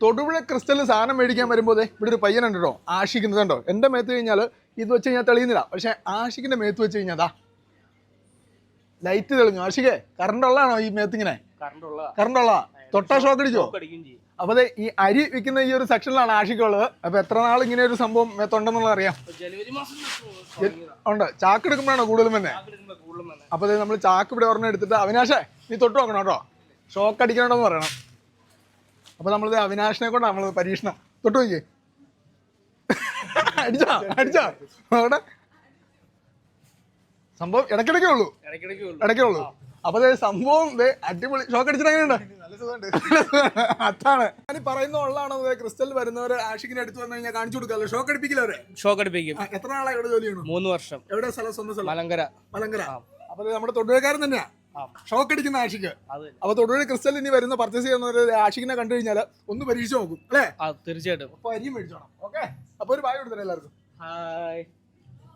തൊടുപുഴ ക്രിസ്റ്റലിൽ സാധനം മേടിക്കാൻ വരുമ്പോൾ ദേ ഇവിടെ ഒരു പയ്യനുണ്ട് കേട്ടോ ആഷിക്കുന്നത് കണ്ടോ? എന്റെ മേത്ത് കഴിഞ്ഞാൽ ഇത് വെച്ച് കഴിഞ്ഞാൽ തെളിയുന്നില്ല. പക്ഷേ ആഷിക്കിന്റെ മേത്ത് വെച്ച് കഴിഞ്ഞാൽ അതാ ലൈറ്റ് തെളിഞ്ഞു. ആഷിക്കേ കറണ്ട് ഉള്ളതാണോ ഈ മേത്ത് ഇങ്ങനെ? കറണ്ട് ഉള്ള. തൊട്ടാ ഷോക്ക് അടിച്ചോ? അപ്പൊ ഈ അരി വിൽക്കുന്ന ഈ ഒരു സെക്ഷനിലാണ് ആഷിക്കുള്ളത് അപ്പൊ എത്ര നാൾ ഇങ്ങനെ ഒരു സംഭവം മേത്തുണ്ടെന്നുള്ളത് അറിയാം. ഉണ്ട്. ചാക്ക് എടുക്കുമ്പോഴാണോ കൂടുതലും തന്നെ അപ്പൊ നമ്മൾ ചാക്ക് ഇവിടെ ഒരെണ്ണം എടുത്തിട്ട് അവിനാശേ നീ തൊട്ട് നോക്കണം കേട്ടോ. ഷോക്ക് അടിക്കണോന്ന് പറയണം. അപ്പൊ നമ്മളിത് അവിനാശിനെ കൊണ്ട് നമ്മൾ പരീക്ഷണം. തൊട്ട് നോക്കിയേ. അടിച്ചാ അടിച്ചാ. അവിടെ സംഭവം ഇടയ്ക്കിടയ്ക്കേ ഉള്ളൂ. ഇടയ്ക്കേ ഉള്ളൂ. അപ്പൊ ദേ സംഭവം ദേ അടിപൊളി. ഷോക്ക് അടിച്ചിട്ട് എങ്ങനെയുണ്ട്? അതാണ്. ഞാൻ പറയുന്ന ഉള്ളതാണോ ക്രിസ്റ്റൽ വരുന്നവര് ആഷിക്കിനെ അടുത്ത് വന്നു കഴിഞ്ഞാൽ കാണിച്ചു കൊടുക്കാല്ലോ ഷോക്ക് അടിപ്പിക്കില്ലവരെ ഷോക്ക് അടിപ്പിക്കും. എത്ര നാളായി ഇവിടെ ജോലി ചെയ്യണം? മൂന്ന് വർഷം. എവിടെ? സ്ഥലം സ്വന്തം സ്ഥലം? മലങ്കര. മലങ്കര. അപ്പൊ നമ്മുടെ തൊടുവേക്കാരൻ തന്നെയാ. ഷോക്ക് അടിക്കുന്ന ആഷിക്ക് അപ്പൊ തൊടുപുഴ ക്രിസ്റ്റൽ ഇനി വരുന്ന പർച്ചേസ് ചെയ്യുന്ന ആഷിക്കിനെ കണ്ടു കഴിഞ്ഞാൽ ഒന്ന് പരീക്ഷിച്ച് നോക്കും അല്ലേ? തീർച്ചയായിട്ടും. അപ്പൊ അരിയും മേടിച്ചോണം ഓക്കെ? അപ്പൊ ഒരു ബായ് കൊടുത്തരാം എല്ലാവർക്കും. ഹായ്